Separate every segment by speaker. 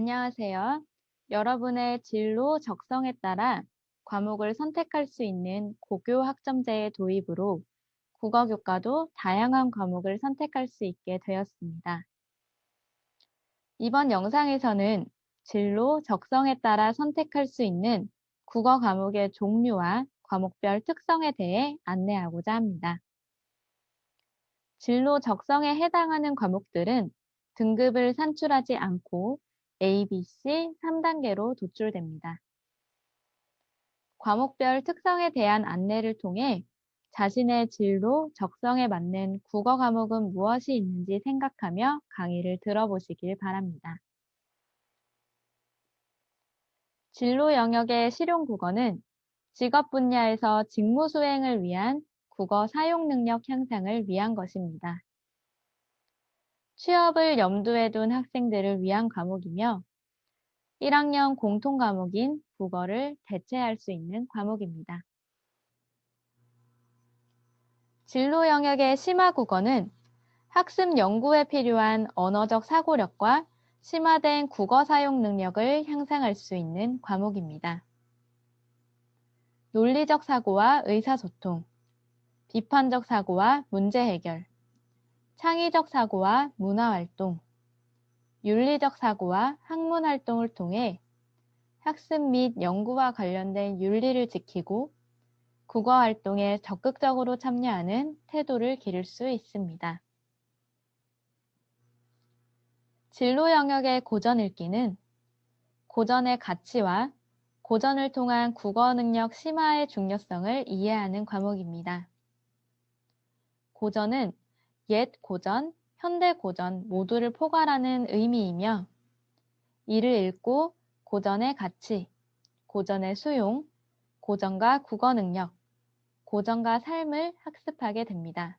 Speaker 1: 안녕하세요. 여러분의 진로 적성에 따라 과목을 선택할 수 있는 고교 학점제의 도입으로 국어 교과도 다양한 과목을 선택할 수 있게 되었습니다. 이번 영상에서는 진로 적성에 따라 선택할 수 있는 국어 과목의 종류와 과목별 특성에 대해 안내하고자 합니다. 진로 적성에 해당하는 과목들은 등급을 산출하지 않고 A, B, C 3단계로 도출됩니다. 과목별 특성에 대한 안내를 통해 자신의 진로, 적성에 맞는 국어 과목은 무엇이 있는지 생각하며 강의를 들어보시길 바랍니다. 진로 영역의 실용 국어는 직업 분야에서 직무 수행을 위한 국어 사용 능력 향상을 위한 것입니다. 취업을 염두에 둔 학생들을 위한 과목이며 1학년 공통 과목인 국어를 대체할 수 있는 과목입니다. 진로 영역의 심화 국어는 학습 연구에 필요한 언어적 사고력과 심화된 국어 사용 능력을 향상할 수 있는 과목입니다. 논리적 사고와 의사소통, 비판적 사고와 문제 해결, 창의적 사고와 문화활동, 윤리적 사고와 학문 활동을 통해 학습 및 연구와 관련된 윤리를 지키고 국어 활동에 적극적으로 참여하는 태도를 기를 수 있습니다. 진로 영역의 고전 읽기는 고전의 가치와 고전을 통한 국어 능력 심화의 중요성을 이해하는 과목입니다. 고전은 옛 고전, 현대 고전 모두를 포괄하는 의미이며 이를 읽고 고전의 가치, 고전의 수용, 고전과 국어 능력, 고전과 삶을 학습하게 됩니다.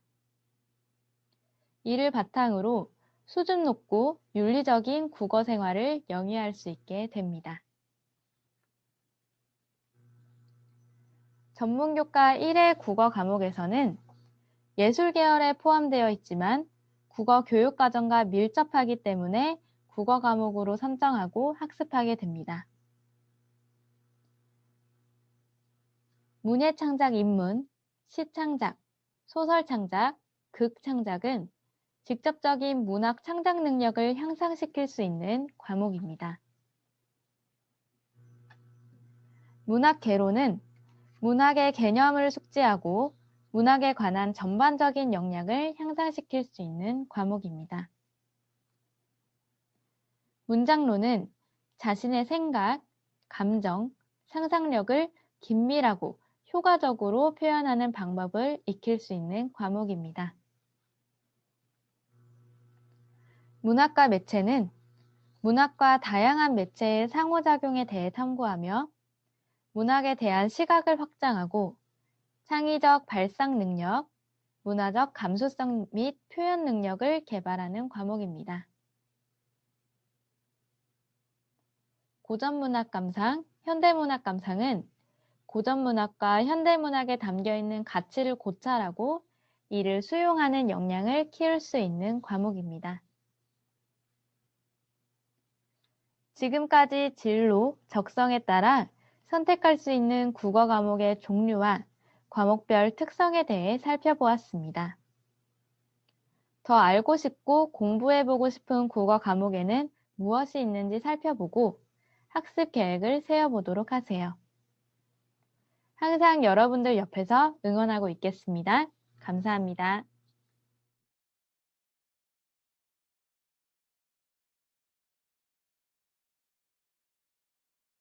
Speaker 1: 이를 바탕으로 수준 높고 윤리적인 국어 생활을 영위할 수 있게 됩니다. 전문교과 1회 국어 과목에서는 예술 계열에 포함되어 있지만 국어 교육 과정과 밀접하기 때문에 국어 과목으로 선정하고 학습하게 됩니다. 문예 창작 입문, 시 창작, 소설 창작, 극 창작은 직접적인 문학 창작 능력을 향상시킬 수 있는 과목입니다. 문학 개론은 문학의 개념을 숙지하고 문학에 관한 전반적인 역량을 향상시킬 수 있는 과목입니다. 문장론은 자신의 생각, 감정, 상상력을 긴밀하고 효과적으로 표현하는 방법을 익힐 수 있는 과목입니다. 문학과 매체는 문학과 다양한 매체의 상호작용에 대해 탐구하며 문학에 대한 시각을 확장하고 창의적 발상 능력, 문화적 감수성 및 표현 능력을 개발하는 과목입니다. 고전문학 감상, 현대문학 감상은 고전문학과 현대문학에 담겨 있는 가치를 고찰하고 이를 수용하는 역량을 키울 수 있는 과목입니다. 지금까지 진로, 적성에 따라 선택할 수 있는 국어 과목의 종류와 과목별 특성에 대해 살펴보았습니다. 더 알고 싶고 공부해보고 싶은 국어 과목에는 무엇이 있는지 살펴보고 학습 계획을 세워보도록 하세요. 항상 여러분들 옆에서 응원하고 있겠습니다. 감사합니다.